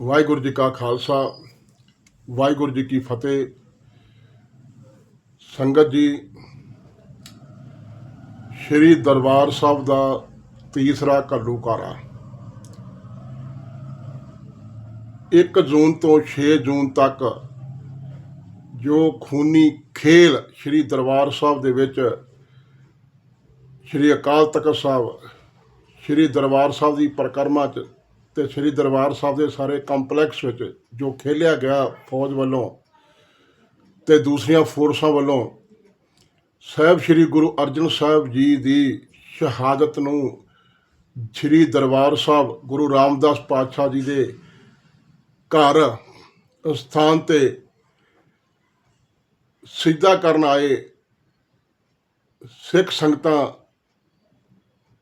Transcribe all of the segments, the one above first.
ਵਾਹਿਗੁਰੂ ਜੀ ਕਾ ਖਾਲਸਾ, ਵਾਹਿਗੁਰੂ ਜੀ ਕੀ ਫਤਿਹ। ਸੰਗਤ ਜੀ, ਸ਼੍ਰੀ ਦਰਬਾਰ ਸਾਹਿਬ ਦਾ ਤੀਸਰਾ ਘੱਲੂਕਾਰਾ 1 ਜੂਨ ਤੋਂ 6 ਜੂਨ ਤੱਕ ਜੋ ਖੂਨੀ ਖੇਲ ਸ਼੍ਰੀ ਦਰਬਾਰ ਸਾਹਿਬ ਦੇ ਵਿੱਚ ਸ਼੍ਰੀ ਅਕਾਲ ਤਖਤ ਸਾਹਿਬ, ਸ਼੍ਰੀ ਦਰਬਾਰ ਸਾਹਿਬ ਦੀ ਪਰਿਕਰਮਾ ਚ ਤੇ ਸ਼੍ਰੀ ਦਰਬਾਰ ਸਾਹਿਬ ਦੇ ਸਾਰੇ ਕੰਪਲੈਕਸ ਵਿੱਚ ਜੋ ਖੇਲਿਆ ਗਿਆ ਫੌਜ ਵੱਲੋਂ ਤੇ ਦੂਸਰੀਆਂ ਫੋਰਸਾਂ ਵੱਲੋਂ, ਸਾਹਿਬ ਸ਼੍ਰੀ ਗੁਰੂ ਅਰਜਨ ਸਾਹਿਬ ਜੀ ਦੀ ਸ਼ਹਾਦਤ ਨੂੰ ਸ਼੍ਰੀ ਦਰਬਾਰ ਸਾਹਿਬ ਗੁਰੂ ਰਾਮਦਾਸ ਪਾਤਸ਼ਾਹ ਜੀ ਦੇ ਘਰ ਸਥਾਨ ਤੇ ਸਿੱਧਾ ਕਰਨ ਆਏ ਸਿੱਖ ਸੰਗਤਾਂ,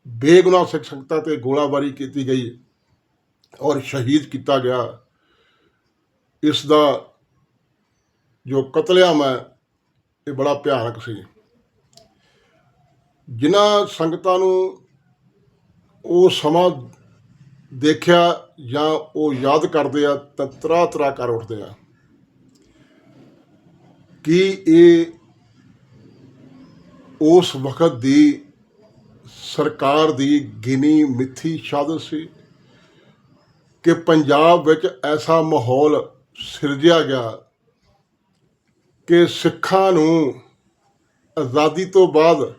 ਬੇਗੁਨਾਹ ਸਿੱਖ ਸੰਗਤਾਂ ਤੇ ਗੋਲਾਬਾਰੀ ਕੀਤੀ ਗਈ। ਔਰ ਸ਼ਹੀਦ ਕੀਤਾ ਗਿਆ। ਇਸ ਦਾ ਜੋ ਕਤਲੇਆਮ ਹੈ, ਇਹ ਬੜਾ ਭਿਆਨਕ ਸੀ। ਜਿਨ੍ਹਾਂ ਸੰਗਤਾਂ ਨੂੰ ਉਹ ਸਮਾਂ ਦੇਖਿਆ ਜਾਂ ਉਹ ਯਾਦ ਕਰਦੇ ਆ, ਤਾਂ ਤਰਾ ਤਰਾ ਕਰ ਉੱਠਦੇ ਆ। ਕਿ ਇਹ ਉਸ ਵਕਤ ਦੀ ਸਰਕਾਰ ਦੀ ਗਿਨੀ ਮਿੱਥੀ ਸ਼ਾਦਤ ਸੀ? ਕਿ ਪੰਜਾਬ ਵਿੱਚ ਐਸਾ ਮਾਹੌਲ ਸਿਰਜਿਆ ਗਿਆ ਕਿ ਸਿੱਖਾਂ ਨੂੰ ਆਜ਼ਾਦੀ ਤੋਂ ਬਾਅਦ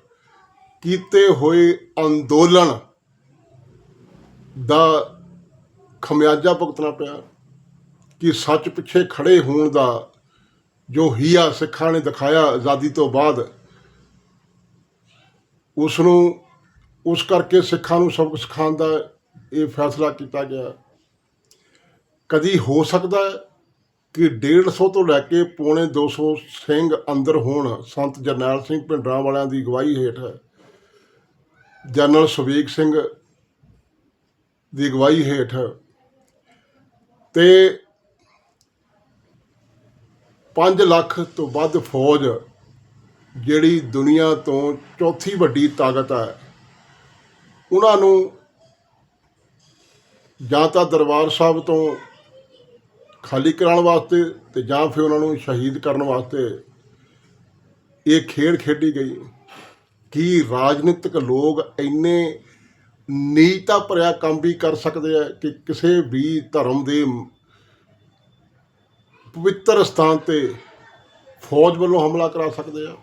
ਕੀਤੇ ਹੋਏ ਅੰਦੋਲਨ ਦਾ ਖਮਿਆਜਾ ਭੁਗਤਣਾ ਪਿਆ, ਕਿ ਸੱਚ ਪਿੱਛੇ ਖੜੇ ਹੋਣ ਦਾ ਜੋ ਹੀਆ ਸਿੱਖਾਂ ਨੇ ਦਿਖਾਇਆ ਆਜ਼ਾਦੀ ਤੋਂ ਬਾਅਦ ਉਸ ਨੂੰ ਉਸ ਕਰਕੇ ਸਿੱਖਾਂ ਨੂੰ ਸਬਕ ਸਿਖਾਉਣ ਦਾ ਇਹ ਫੈਸਲਾ ਕੀਤਾ ਗਿਆ। ਕਦੀ ਹੋ ਸਕਦਾ ਹੈ ਕਿ 150 ਤੋਂ ਲੈ ਕੇ ਪੌਣੇ 200 ਸਿੰਘ ਅੰਦਰ ਹੋਣ? ਸੰਤ ਜਰਨੈਲ ਸਿੰਘ ਭਿੰਡਰਾਂ ਵਾਲਿਆਂ ਦੀ ਅਗਵਾਈ ਹੇਠ ਜਨਰਲ ਸੁਵੇਗ ਸਿੰਘ ਦੀ ਅਗਵਾਈ ਹੇਠ ਤੇ 5 ਲੱਖ ਤੋਂ ਵੱਧ ਫੌਜ ਜਿਹੜੀ ਦੁਨੀਆ ਤੋਂ ਚੌਥੀ ਵੱਡੀ ਤਾਕਤ ਹੈ। ਉਹਨਾਂ ਨੂੰ ਜਾਂ ਤਾਂ ਦਰਬਾਰ ਸਾਹਿਬ ਤੋਂ ਖਾਲੀ ਕਰਾਉਣ ਵਾਸਤੇ ਤੇ ਜਾਂ ਫਿਰ ਉਹਨਾਂ ਨੂੰ ਸ਼ਹੀਦ ਕਰਨ ਵਾਸਤੇ ਇਹ ਖੇਡ ਖੇਡੀ ਗਈ। ਕੀ ਰਾਜਨੀਤਿਕ ਲੋਕ ਇੰਨੇ ਨੀਤਾ ਭਰਿਆ ਕੰਮ ਵੀ ਕਰ ਸਕਦੇ ਆ ਕਿ ਕਿਸੇ ਵੀ ਧਰਮ ਦੇ ਪਵਿੱਤਰ ਸਥਾਨ ਤੇ ਫੌਜ ਵੱਲੋਂ ਹਮਲਾ ਕਰਾ ਸਕਦੇ ਆ?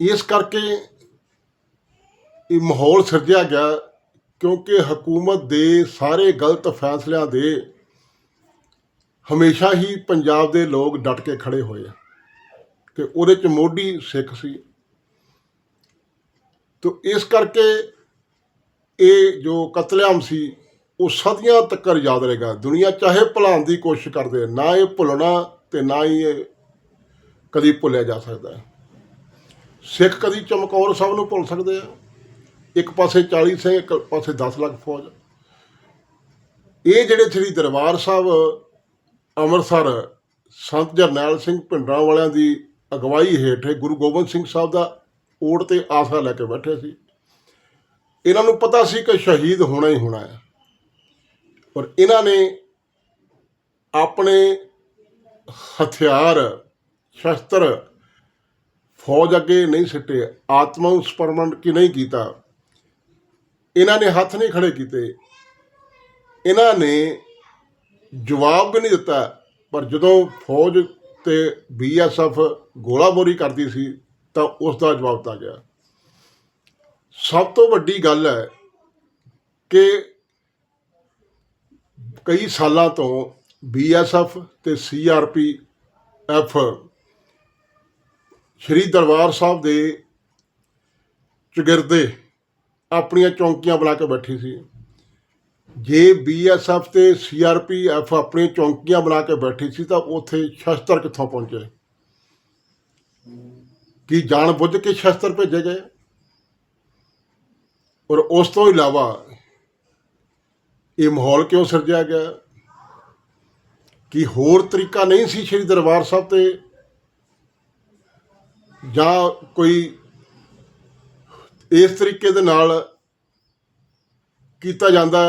ਇਸ ਕਰਕੇ ਇਹ ਮਾਹੌਲ ਸਿਰਜਿਆ ਗਿਆ ਕਿਉਂਕਿ ਹਕੂਮਤ ਦੇ ਸਾਰੇ ਗਲਤ ਫੈਸਲਿਆਂ ਦੇ ਹਮੇਸ਼ਾ ਹੀ ਪੰਜਾਬ ਦੇ ਲੋਕ ਡਟ ਕੇ ਖੜੇ ਹੋਏ ਆ। ਤੇ ਉਹਦੇ ਚ ਮੋਢੀ ਸਿੱਖ ਸੀ। ਤੋ ਇਸ ਕਰਕੇ ਇਹ ਜੋ ਕਤਲੇਆਮ ਸੀ, ਉਹ ਸਦੀਆਂ ਤੱਕ ਯਾਦ ਰਹੇਗਾ। ਦੁਨੀਆ ਚਾਹੇ ਭੁਲਾਉਣ ਦੀ ਕੋਸ਼ਿਸ਼ ਕਰਦੇ, ਨਾ ਇਹ ਭੁੱਲਣਾ ਤੇ ਨਾ ਹੀ ਇਹ ਕਦੀ ਭੁੱਲਿਆ ਜਾ ਸਕਦਾ। ਹੈ ਸਿੱਖ ਕਦੀ ਚਮਕੌਰ ਸਾਹਿਬ ਨੂੰ ਭੁੱਲ ਸਕਦੇ ਆ। ਇੱਕ ਪਾਸੇ 40 ਸਿੰਘ, ਇੱਕ ਪਾਸੇ 10 ਲੱਖ ਫੌਜ। ਇਹ ਜਿਹੜੇ ਸ੍ਰੀ ਦਰਬਾਰ ਸਾਹਿਬ, ਅੰਮ੍ਰਿਤਸਰ, ਸੰਤ ਜਰਨੈਲ ਸਿੰਘ ਭਿੰਡਰਾਂ ਵਾਲਿਆਂ ਦੀ ਅਗਵਾਈ ਹੇਠ ਗੁਰੂ ਗੋਬਿੰਦ ਸਿੰਘ ਸਾਹਿਬ ਦਾ ਓਟ ਤੇ ਆਸਰਾ ਲੈ ਕੇ ਬੈਠੇ ਸੀ। ਇਹਨਾਂ ਨੂੰ ਪਤਾ ਸੀ ਕਿ ਸ਼ਹੀਦ ਹੋਣਾ ਹੀ ਹੋਣਾ ਹੈ। ਔਰ ਇਹਨਾਂ ਨੇ ਆਪਣੇ ਹਥਿਆਰ, ਸ਼ਸਤਰ ਫੌਜ ਅੱਗੇ ਨਹੀਂ ਸਿੱਟੇ, ਆਤਮਾ ਉਸਪਰਮਣ ਕੀ ਨਹੀਂ ਕੀਤਾ। ਇਹਨਾਂ ਨੇ ਹੱਥ ਨਹੀਂ ਖੜੇ ਕੀਤੇ। ਇਹਨਾਂ ਨੇ ਜਵਾਬ ਵੀ ਨਹੀਂ ਦਿੱਤਾ, ਪਰ ਜਦੋਂ ਫੌਜ ਤੇ ਬੀਐਸਐਫ ਗੋਲਾਬਾਰੀ ਕਰਦੀ ਸੀ, ਤਾਂ ਉਸ ਦਾ ਜਵਾਬ ਦਿੱਤਾ ਗਿਆ। ਸਭ ਤੋਂ ਵੱਡੀ ਗੱਲ ਹੈ ਕਿ ਕਈ ਸਾਲਾਂ ਤੋਂ ਬੀਐਸਐਫ ਤੇ ਸੀਆਰਪੀ ਐਫ ਸ਼੍ਰੀ ਦਰਬਾਰ ਸਾਹਿਬ ਦੇ ਚਗਿਰਦੇ ਆਪਣੀਆਂ ਚੌਂਕੀਆਂ ਬਣਾ ਕੇ ਬੈਠੀ ਸੀ। ਜੇ ਬੀਐਸਐਫ ਤੇ ਸੀਆਰਪੀਐਫ ਆਪਣੀਆਂ ਚੌਂਕੀਆਂ ਬਣਾ ਕੇ ਬੈਠੀ ਸੀ ਤਾਂ ਉੱਥੇ ਸ਼ਸਤਰ ਕਿੱਥੋਂ ਪਹੁੰਚੇ? ਕੀ ਜਾਣ ਬੁੱਝ ਕੇ ਸ਼ਸਤਰ ਭੇਜੇ ਗਏ? ਔਰ ਉਸ ਤੋਂ ਇਲਾਵਾ ਇਹ ਮਾਹੌਲ ਕਿਉਂ ਸਿਰਜਿਆ ਗਿਆ? ਕਿ ਹੋਰ ਤਰੀਕਾ ਨਹੀਂ ਸੀ ਸ਼੍ਰੀ ਦਰਬਾਰ ਸਾਹਿਬ ਤੇ? ਜਾਂ ਕੋਈ ਇਸ ਤਰੀਕੇ ਦੇ ਨਾਲ ਕੀਤਾ ਜਾਂਦਾ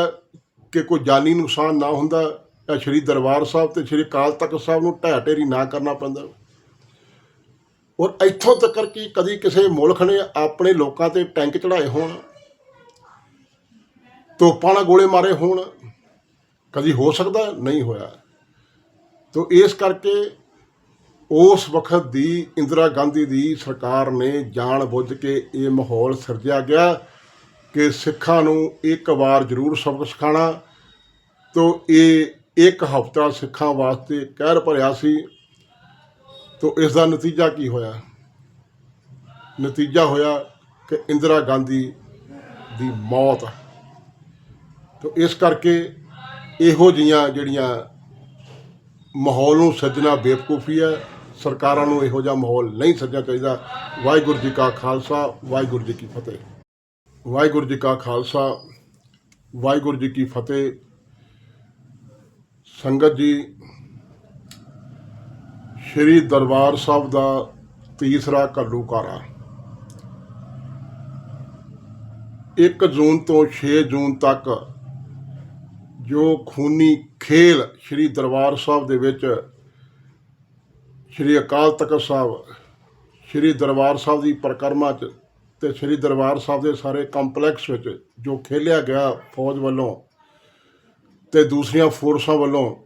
ਕਿ ਕੋਈ ਜਾਨੀ ਨੁਕਸਾਨ ਨਾ ਹੁੰਦਾ। ਇਹ ਸ਼੍ਰੀ ਦਰਬਾਰ ਸਾਹਿਬ ਤੇ ਸ਼੍ਰੀ ਅਕਾਲ ਤਖਤ ਸਾਹਿਬ ਨੂੰ ਢਹਿ ਢੇਰੀ ਨਾ ਕਰਨਾ ਪੈਂਦਾ। ਔਰ ਇੱਥੋਂ ਤੱਕ ਕਿ ਕਦੀ ਕਿਸੇ ਮੁਲਕ ਨੇ ਆਪਣੇ ਲੋਕਾਂ ਤੇ ਟੈਂਕ ਚੜਾਏ ਹੋਣ, ਤੋਪਾਂ ਨਾਲ ਗੋਲੇ ਮਾਰੇ ਹੋਣ, ਕਦੀ ਹੋ ਸਕਦਾ ਨਹੀਂ ਹੋਇਆ। ਤੋ ਇਸ ਕਰਕੇ ਉਸ ਵਕਤ ਦੀ ਇੰਦਰਾ ਗਾਂਧੀ ਦੀ ਸਰਕਾਰ ਨੇ ਜਾਣ ਬੁੱਝ ਕੇ ਇਹ ਮਾਹੌਲ ਸਿਰਜਿਆ ਗਿਆ ਕਿ ਸਿੱਖਾਂ ਨੂੰ ਇੱਕ ਵਾਰ ਜ਼ਰੂਰ ਸਬਕ ਸਿਖਾਣਾ ਤੋ ਇਹ ਇੱਕ ਹਫ਼ਤਾ ਸਿੱਖਾਂ ਵਾਸਤੇ ਕਹਿਰ ਭਰਿਆ ਸੀ। ਤੋ ਇਸ ਦਾ ਨਤੀਜਾ ਕੀ ਹੋਇਆ? ਨਤੀਜਾ ਹੋਇਆ ਕਿ ਇੰਦਰਾ ਗਾਂਧੀ ਦੀ ਮੌਤ। ਤੋ ਇਸ ਕਰਕੇ ਇਹੋ ਜੀਆਂ ਜਿਹੜੀਆਂ ਮਾਹੌਲ ਨੂੰ ਸੱਜਣਾ ਬੇਵਕੂਫੀ ਹੈ। ਸਰਕਾਰਾਂ ਨੂੰ ਇਹੋ ਜਿਹਾ ਮਾਹੌਲ ਨਹੀਂ ਸੱਜਣਾ ਚਾਹੀਦਾ। ਵਾਹਿਗੁਰੂ ਜੀ ਕਾ ਖਾਲਸਾ, ਵਾਹਿਗੁਰੂ ਜੀ ਕੀ ਫਤਿਹ। ਵਾਹਿਗੁਰੂ ਜੀ ਕਾ ਖਾਲਸਾ, ਵਾਹਿਗੁਰੂ ਜੀ ਕੀ ਫਤਿਹ। ਸੰਗਤ ਜੀ, ਸ਼੍ਰੀ ਦਰਬਾਰ ਸਾਹਿਬ ਦਾ ਤੀਸਰਾ ਘੱਲੂਕਾਰਾ 1 ਜੂਨ ਤੋਂ 6 ਜੂਨ ਤੱਕ ਜੋ ਖੂਨੀ ਖੇਲ ਸ਼੍ਰੀ ਦਰਬਾਰ ਸਾਹਿਬ ਦੇ ਵਿੱਚ ਸ਼੍ਰੀ ਅਕਾਲ ਤਖਤ ਸਾਹਿਬ, ਸ਼੍ਰੀ ਦਰਬਾਰ ਸਾਹਿਬ ਦੀ ਪਰਿਕਰਮਾ ਚ ਤੇ ਸ਼੍ਰੀ ਦਰਬਾਰ ਸਾਹਿਬ ਦੇ ਸਾਰੇ ਕੰਪਲੈਕਸ ਵਿੱਚ ਜੋ ਖੇਲਿਆ ਗਿਆ ਫੌਜ ਵੱਲੋਂ ਤੇ ਦੂਸਰੀਆਂ ਫੋਰਸਾਂ ਵੱਲੋਂ,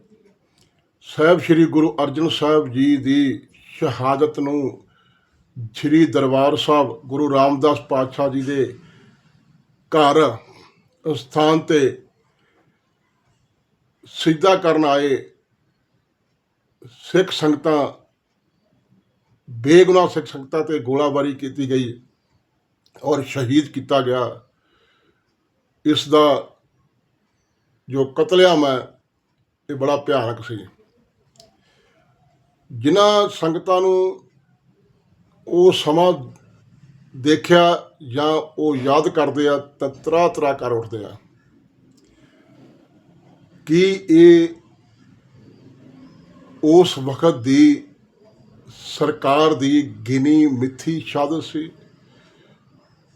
ਸਾਹਿਬ ਸ਼੍ਰੀ ਗੁਰੂ ਅਰਜਨ ਸਾਹਿਬ ਜੀ ਦੀ ਸ਼ਹਾਦਤ ਨੂੰ ਸ਼੍ਰੀ ਦਰਬਾਰ ਸਾਹਿਬ ਗੁਰੂ ਰਾਮਦਾਸ ਪਾਤਸ਼ਾਹ ਜੀ ਦੇ ਘਰ ਸਥਾਨ ਤੇ ਸਿੱਧਾ ਕਰਨ ਆਏ ਸਿੱਖ ਸੰਗਤਾਂ ਬੇਗੁਨਾਹ ਸਿੱਖ ਸੰਗਤਾਂ ਤੇ ਗੋਲਾਬਾਰੀ ਕੀਤੀ ਗਈ ਔਰ ਸ਼ਹੀਦ ਕੀਤਾ ਗਿਆ। ਇਸ ਦਾ ਜੋ ਕਤਲੇਆਮ ਹੈ, ਇਹ ਬੜਾ ਭਿਆਨਕ ਸੀ। ਜਿਨ੍ਹਾਂ ਸੰਗਤਾਂ ਨੂੰ ਉਹ ਸਮਾਂ ਦੇਖਿਆ ਜਾਂ ਉਹ ਯਾਦ ਕਰਦੇ ਆ, ਤਾਂ ਤਰਾ ਤਰਾ ਕਰ ਉੱਠਦੇ ਆ। ਕਿ ਇਹ ਉਸ ਵਕਤ ਦੀ ਸਰਕਾਰ ਦੀ ਗਿਨੀ ਮਿੱਥੀ ਸ਼ਾਦਤ ਸੀ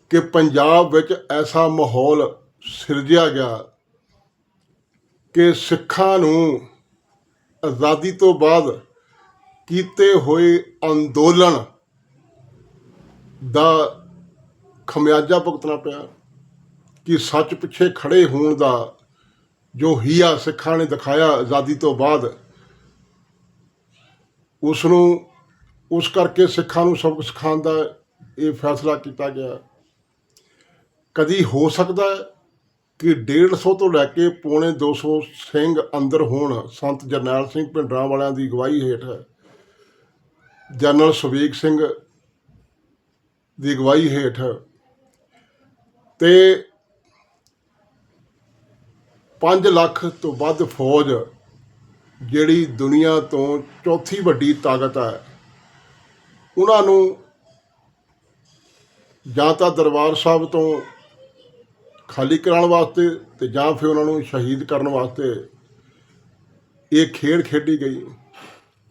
ਕਿ ਪੰਜਾਬ ਵਿੱਚ ਐਸਾ ਮਾਹੌਲ ਸਿਰਜਿਆ ਗਿਆ ਕਿ ਸਿੱਖਾਂ ਨੂੰ ਆਜ਼ਾਦੀ ਤੋਂ ਬਾਅਦ ਕੀਤੇ ਹੋਏ ਅੰਦੋਲਨ ਦਾ ਖਮਿਆਜਾ ਭੁਗਤਣਾ ਪਿਆ, ਕਿ ਸੱਚ ਪਿੱਛੇ ਖੜੇ ਹੋਣ ਦਾ ਜੋ ਹੀਆ ਸਿੱਖਾਂ ਨੇ ਦਿਖਾਇਆ ਆਜ਼ਾਦੀ ਤੋਂ ਬਾਅਦ ਉਸ ਨੂੰ ਉਸ ਕਰਕੇ ਸਿੱਖਾਂ ਨੂੰ ਸਬਕ ਸਿਖਾਉਣ ਦਾ ਇਹ ਫੈਸਲਾ ਕੀਤਾ ਗਿਆ। ਕਦੀ ਹੋ ਸਕਦਾ ਹੈ ਕਿ 150 ਤੋਂ ਲੈ ਕੇ ਪੌਣੇ 200 ਸਿੰਘ ਅੰਦਰ ਹੋਣ। ਸੰਤ ਜਰਨੈਲ ਸਿੰਘ ਭਿੰਡਰਾਂ ਵਾਲਿਆਂ ਦੀ ਅਗਵਾਈ ਹੇਠ ਜਨਰਲ ਸੁਵੇਗ ਸਿੰਘ ਦੀ ਅਗਵਾਈ ਹੇਠ ਤੇ 5 ਲੱਖ ਤੋਂ ਵੱਧ ਫੌਜ ਜਿਹੜੀ ਦੁਨੀਆ ਤੋਂ ਚੌਥੀ ਵੱਡੀ ਤਾਕਤ ਹੈ। ਉਹਨਾਂ ਨੂੰ ਜਾਂ ਤਾਂ ਦਰਬਾਰ ਸਾਹਿਬ ਤੋਂ ਖਾਲੀ ਕਰਾਉਣ ਵਾਸਤੇ ਤੇ ਜਾਂ ਫਿਰ ਉਹਨਾਂ ਨੂੰ ਸ਼ਹੀਦ ਕਰਨ ਵਾਸਤੇ ਇਹ ਖੇਡ ਖੇਡੀ ਗਈ।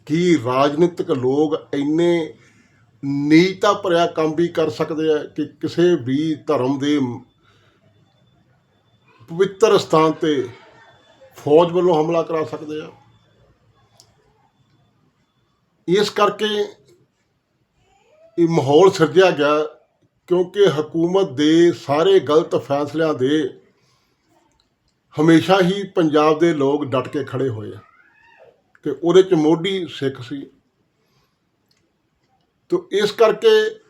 ਕੀ ਰਾਜਨੀਤਿਕ ਲੋਕ ਇੰਨੇ ਨੀਤਾ ਭਰਿਆ ਕੰਮ ਵੀ ਕਰ ਸਕਦੇ ਆ ਕਿ ਕਿਸੇ ਵੀ ਧਰਮ ਦੇ ਪਵਿੱਤਰ ਸਥਾਨ ਤੇ ਫੌਜ ਵੱਲੋਂ ਹਮਲਾ ਕਰਾ ਸਕਦੇ ਆ? ਇਸ ਕਰਕੇ ਇਹ ਮਾਹੌਲ ਸਿਰਜਿਆ ਗਿਆ ਕਿਉਂਕਿ ਹਕੂਮਤ ਦੇ ਸਾਰੇ ਗਲਤ ਫੈਸਲਿਆਂ ਦੇ ਹਮੇਸ਼ਾ ਹੀ ਪੰਜਾਬ ਦੇ ਲੋਕ ਡਟ ਕੇ ਖੜੇ ਹੋਏ ਆ। ਤੇ ਉਹਦੇ ਚ ਮੋਢੀ ਸਿੱਖ ਸੀ। ਤੋ ਇਸ ਕਰਕੇ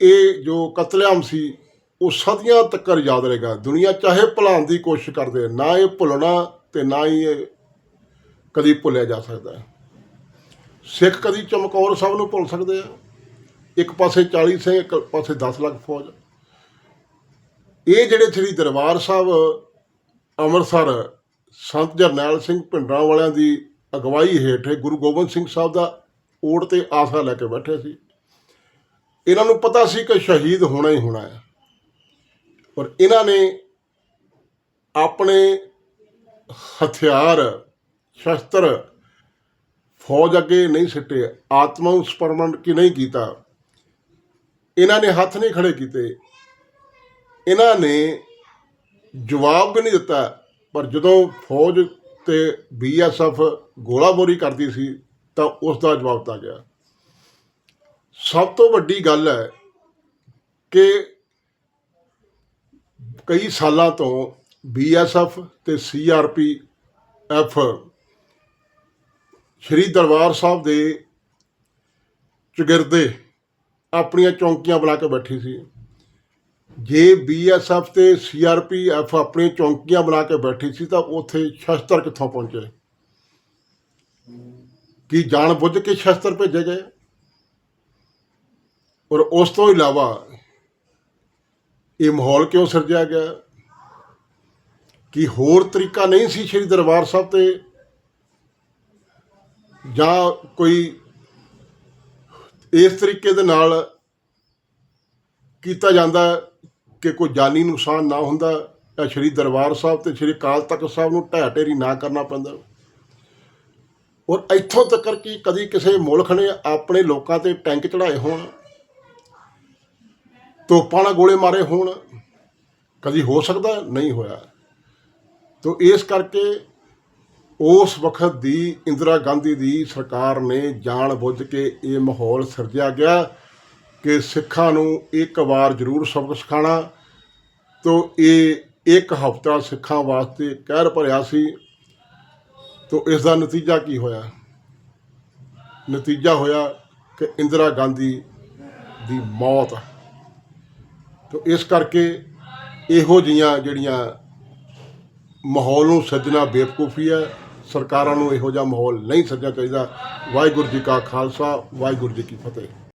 ਇਹ ਜੋ ਕਤਲੇਆਮ ਸੀ, ਉਹ ਸਦੀਆਂ ਤੱਕ ਯਾਦ ਰਹੇਗਾ। ਦੁਨੀਆ ਚਾਹੇ ਭੁਲਾਉਣ ਦੀ ਕੋਸ਼ਿਸ਼ ਕਰਦੇ, ਨਾ ਇਹ ਭੁੱਲਣਾ ਤੇ ਨਾ ਹੀ ਇਹ ਕਦੀ ਭੁੱਲਿਆ ਜਾ ਸਕਦਾ। ਹੈ ਸਿੱਖ ਕਦੀ ਚਮਕੌਰ ਸਾਹਿਬ ਨੂੰ ਭੁੱਲ ਸਕਦੇ ਆ। ਇੱਕ ਪਾਸੇ 40 ਸਿੰਘ, ਇੱਕ ਪਾਸੇ 10 ਲੱਖ ਫੌਜ। ਇਹ ਜਿਹੜੇ ਸ੍ਰੀ ਦਰਬਾਰ ਸਾਹਿਬ, ਅੰਮ੍ਰਿਤਸਰ, ਸੰਤ ਜਰਨੈਲ ਸਿੰਘ ਭਿੰਡਰਾਂ ਵਾਲਿਆਂ ਦੀ ਅਗਵਾਈ ਹੇਠ ਗੁਰੂ ਗੋਬਿੰਦ ਸਿੰਘ ਸਾਹਿਬ ਦਾ ਓਟ ਤੇ ਆਸਰਾ ਲੈ ਕੇ ਬੈਠੇ ਸੀ। ਇਹਨਾਂ ਨੂੰ ਪਤਾ ਸੀ ਕਿ ਸ਼ਹੀਦ ਹੋਣਾ ਹੀ ਹੋਣਾ ਹੈ। ਪਰ ਇਹਨਾਂ ਨੇ ਆਪਣੇ ਹਥਿਆਰ, ਸ਼ਸਤਰ ਫੌਜ ਅੱਗੇ ਨਹੀਂ ਸਿੱਟੇ, ਆਤਮਾ ਨੂੰ ਸਪਰਮਣ ਕੀ ਨਹੀਂ ਕੀਤਾ। ਇਹਨਾਂ ਨੇ ਹੱਥ ਨਹੀਂ ਖੜੇ ਕੀਤੇ। ਇਹਨਾਂ ਨੇ ਜਵਾਬ ਵੀ ਨਹੀਂ ਦਿੱਤਾ। ਪਰ ਜਦੋਂ ਫੌਜ ਤੇ ਬੀਐਸਐਫ ਗੋਲਾਬਾਰੀ ਕਰਦੀ ਸੀ, ਤਾਂ ਉਸ ਦਾ ਜਵਾਬ ਦਿੱਤਾ ਗਿਆ। ਸਭ ਤੋਂ ਵੱਡੀ ਗੱਲ ਹੈ ਕਿ ਕਈ ਸਾਲਾਂ ਤੋਂ ਬੀਐਸਐਫ ਤੇ ਸੀਆਰਪੀਐਫ ਸ਼੍ਰੀ ਦਰਬਾਰ ਸਾਹਿਬ ਦੇ ਚੁਗਿਰਦੇ ਆਪਣੀਆਂ ਚੌਂਕੀਆਂ ਬਣਾ ਕੇ ਬੈਠੀ ਸੀ। ਜੇ ਬੀਐਸਐਫ ਤੇ ਸੀਆਰਪੀਐਫ ਆਪਣੀਆਂ ਚੌਂਕੀਆਂ ਬਣਾ ਕੇ ਬੈਠੀ ਸੀ ਤਾਂ ਉੱਥੇ ਸ਼ਸਤਰ ਕਿੱਥੋਂ ਪਹੁੰਚੇ? ਕੀ ਜਾਣ ਬੁੱਝ ਕੇ ਸ਼ਸਤਰ ਭੇਜੇ ਗਏ? ਔਰ ਉਸ ਤੋਂ ਇਲਾਵਾ ਇਹ ਮਾਹੌਲ ਕਿਉਂ ਸਿਰਜਿਆ ਗਿਆ? ਕਿ ਹੋਰ ਤਰੀਕਾ ਨਹੀਂ ਸੀ ਸ਼੍ਰੀ ਦਰਬਾਰ ਸਾਹਿਬ ਤੇ? ਜਾਂ ਕੋਈ ਇਸ ਤਰੀਕੇ ਦੇ ਨਾਲ ਕੀਤਾ ਜਾਂਦਾ ਕਿ ਕੋਈ ਜਾਨੀ ਨੁਕਸਾਨ ਨਾ ਹੁੰਦਾ। ਤਾਂ ਸ਼੍ਰੀ ਦਰਬਾਰ ਸਾਹਿਬ ਤੇ ਸ਼੍ਰੀ ਅਕਾਲ ਤਖਤ ਸਾਹਿਬ ਨੂੰ ਢਹਿ ਢੇਰੀ ਨਾ ਕਰਨਾ ਪੈਂਦਾ। ਔਰ ਇੱਥੋਂ ਤੱਕ ਕਿ ਕਦੀ ਕਿਸੇ ਮੁਲਕ ਨੇ ਆਪਣੇ ਲੋਕਾਂ ਤੇ ਟੈਂਕ ਚੜਾਏ ਹੋਣ, ਤੋਪਾਂ ਨਾਲ ਗੋਲੇ ਮਾਰੇ ਹੋਣ, ਕਦੀ ਹੋ ਸਕਦਾ ਨਹੀਂ ਹੋਇਆ। ਤੋ ਇਸ ਕਰਕੇ ਉਸ ਵਕਤ ਦੀ ਇੰਦਰਾ ਗਾਂਧੀ ਦੀ ਸਰਕਾਰ ਨੇ ਜਾਣ ਬੁੱਝ ਕੇ ਇਹ ਮਾਹੌਲ ਸਿਰਜਿਆ ਗਿਆ ਕਿ ਸਿੱਖਾਂ ਨੂੰ ਇੱਕ ਵਾਰ ਜ਼ਰੂਰ ਸਬਕ ਸਿਖਾਣਾ ਤੋ ਇਹ ਇੱਕ ਹਫ਼ਤਾ ਸਿੱਖਾਂ ਵਾਸਤੇ ਕਹਿਰ ਭਰਿਆ ਸੀ। ਤੋ ਇਸ ਦਾ ਨਤੀਜਾ ਕੀ ਹੋਇਆ? ਨਤੀਜਾ ਹੋਇਆ ਕਿ ਇੰਦਰਾ ਗਾਂਧੀ ਦੀ ਮੌਤ। ਤੋ ਇਸ ਕਰਕੇ ਇਹੋ ਜੀਆਂ ਜਿਹੜੀਆਂ ਮਾਹੌਲ ਨੂੰ ਸੱਜਣਾ ਬੇਵਕੂਫੀ ਹੈ। ਸਰਕਾਰਾਂ ਨੂੰ ਇਹੋ ਜਿਹਾ ਮਾਹੌਲ ਨਹੀਂ ਸੱਜਣਾ ਚਾਹੀਦਾ। ਵਾਹਿਗੁਰੂ ਜੀ ਕਾ ਖਾਲਸਾ, ਵਾਹਿਗੁਰੂ ਜੀ ਕੀ ਫਤਿਹ।